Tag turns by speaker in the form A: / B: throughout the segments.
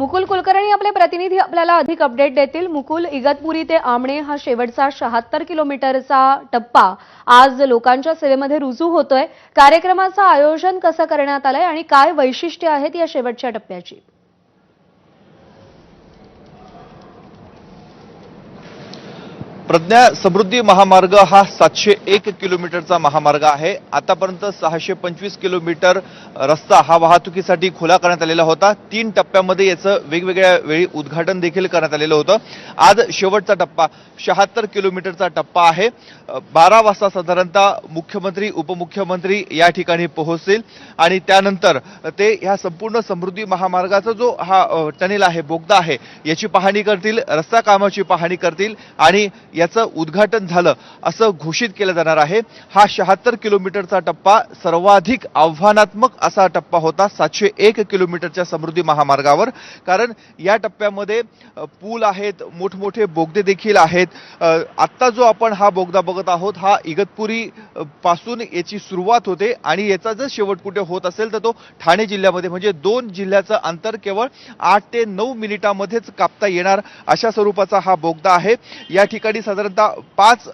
A: मुकुल कुलकर्णी आपले प्रतिनिधी आपल्याला अधिक अपडेट देतील. मुकुल इगतपुरी ते आमणे हा शेवटचा शहात्तर किलोमीटरचा टप्पा. आज लोकांच्या सेवेमध्ये रुजू होतोय. कार्यक्रमाचं आयोजन कसं करण्यात आलंय आणि काय वैशिष्ट्य आहेत या शेवटच्या टप्प्याची?
B: प्रज्ञा समृद्धी महामार्ग हा सातशे एक किलोमीटरचा महामार्ग आहे. आतापर्यंत सहाशे पंचवीस किलोमीटर रस्ता हा वाहतुकीसाठी खुला करण्यात आलेला होता. तीन टप्प्यामध्ये याचं वेगवेगळ्या वेळी उद्घाटन देखील करण्यात आलेलं होतं. आज शेवटचा टप्पा शहात्तर किलोमीटरचा टप्पा आहे. बारा वाजता साधारणतः मुख्यमंत्री उपमुख्यमंत्री या ठिकाणी पोहोचतील. आणि त्यानंतर ते ह्या संपूर्ण समृद्धी महामार्गाचा जो हा टनेल आहे बोगदा आहे याची पाहणी करतील रस्ता कामाची पाहणी करतील. आणि याचं उद्घाटन झालं असं घोषित केलं जाणार आहे. हा शहात्तर किलोमीटरचा टप्पा सर्वाधिक आव्हानात्मक असा टप्पा होता सातशे एक किलोमीटरच्या समृद्धी महामार्गावर. कारण या टप्प्यामध्ये पूल आहेत मोठमोठे बोगदे देखील आहेत. आत्ता जो आपण हा बोगदा बघत आहोत हा इगतपुरी पासून याची सुरुवात होते आणि याचा जर शेवट कुठे होत असेल तर तो ठाणे जिल्ह्यामध्ये म्हणजे दोन जिल्ह्याचं अंतर केवळ आठ ते नऊ मिनिटामध्येच कापता येणार अशा स्वरूपाचा हा बोगदा आहे. या ठिकाणी साधारणतः पाच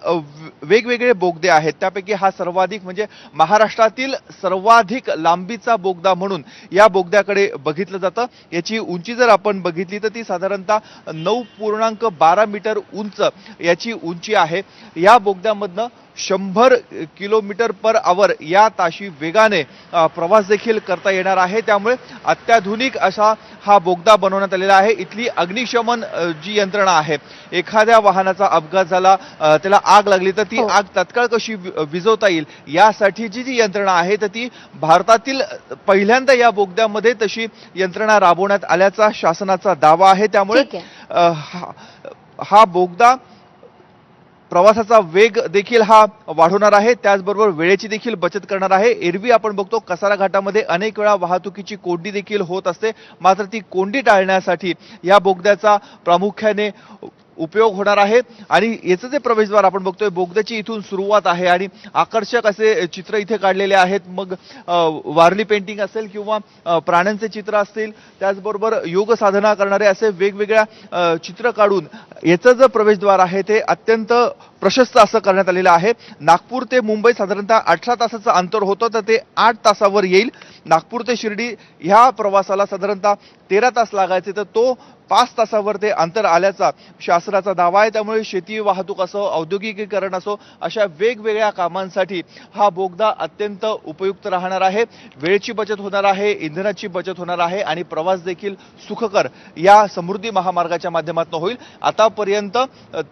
B: वेगवेगळे बोगदे आहेत. त्यापैकी हा सर्वाधिक म्हणजे महाराष्ट्रातील सर्वाधिक लांबीचा बोगदा म्हणून या बोगद्याकडे बघितलं जातं. याची उंची जर आपण बघितली तर ती साधारणतः नऊ पूर्णांक बारा मीटर उंच याची उंची आहे. या बोगद्यामधनं शंभर किलोमीटर पर आवर या ताशी वेगाने प्रवास देखील करता येणार आहे. त्यामुळे अत्याधुनिक अशा हा बोगदा बनवण्यात आलेला आहे. इथली अग्निशमन जी यंत्रणा आहे एखाद्या वाहनाचा अपघात झाला त्याला आग लागली तर ती
A: हो.
B: आग तत्काळ कशी वि- विझवता येईल? यासाठीची जी यंत्रणा आहे तर ती भारतातील पहिल्यांदा या बोगद्यामध्ये तशी यंत्रणा राबवण्यात आल्याचा शासनाचा दावा आहे. त्यामुळे हा- हा बोगदा प्रवासाचा वेग देखील हा वाढवणार आहे. त्याचबरोबर वेळेची देखील बचत करणार आहे. एरवी आपण बघतो कसारा घाटामध्ये अनेक वेळा वाहतुकीची कोंडी देखील होत असते. मात्र ती कोंडी टाळण्यासाठी या बोगद्याचा प्रामुख्याने उपयोग होणार आहे. आणि याचं जे प्रवेशद्वार आपण बघतोय बोगद्याची इथून सुरुवात आहे. आणि आकर्षक असे चित्र इथे काढलेले आहेत. मग वारली पेंटिंग असेल किंवा प्राण्यांचे चित्र असतील त्याचबरोबर योग साधना करणारे असे वेगवेगळ्या चित्र काढून याचं जे प्रवेशद्वार आहे ते अत्यंत प्रशस्त असं करण्यात आलेलं आहे. नागपूर ते मुंबई साधारणतः अठरा तासाचं अंतर होतं तर ते आठ तासावर येईल. नागपूर ते शिर्डी ह्या प्रवासाला साधारणतः तेरा तास लागायचे तर तो पाच तासावर ते अंतर आल्याचा शासनाचा दावा आहे. त्यामुळे शेती वाहतूक असो औद्योगिकीकरण असो अशा वेगवेगळ्या कामांसाठी हा बोगदा अत्यंत उपयुक्त राहणार आहे. वेळेची बचत होणार आहे इंधनाची बचत होणार आहे आणि प्रवास देखील सुखकर या समृद्धी महामार्गाच्या माध्यमातून होईल. आतापर्यंत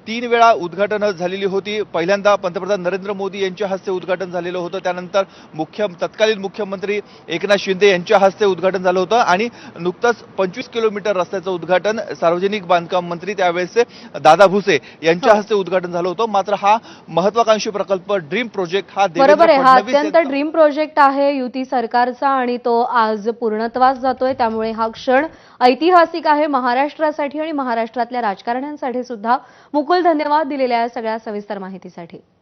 B: तीन वेळा उद्घाटनं झालेली होती. पहिल्यांदा पंतप्रधान नरेंद्र मोदी यांच्या हस्ते उद्घाटन झालेलं होतं. त्यानंतर मुख्य तत्कालीन मुख्यमंत्री एक एकनाथ शिंदे यांच्या हस्ते उद्घाटन झालं होतं आणि नुकतंच पंचवीस किलोमीटर रस्त्याचं उद्घाटन सार्वजनिक बांधकाम मंत्री त्यावेळेसचे दादा भुसे यांच्या
A: हो.
B: हस्ते उद्घाटन झालं होतं. मात्र हा महत्वाकांक्षी प्रकल्प ड्रीम प्रोजेक्ट हा
A: बरोबर आहे. हा अत्यंत ड्रीम प्रोजेक्ट आहे युती सरकारचा आणि तो आज पूर्णत्वास जातोय. त्यामुळे हा क्षण ऐतिहासिक आहे महाराष्ट्रासाठी आणि महाराष्ट्रातल्या राजकारण्यांसाठी सुद्धा. मुकुल धन्यवाद दिलेल्या सगळ्या सविस्तर माहितीसाठी.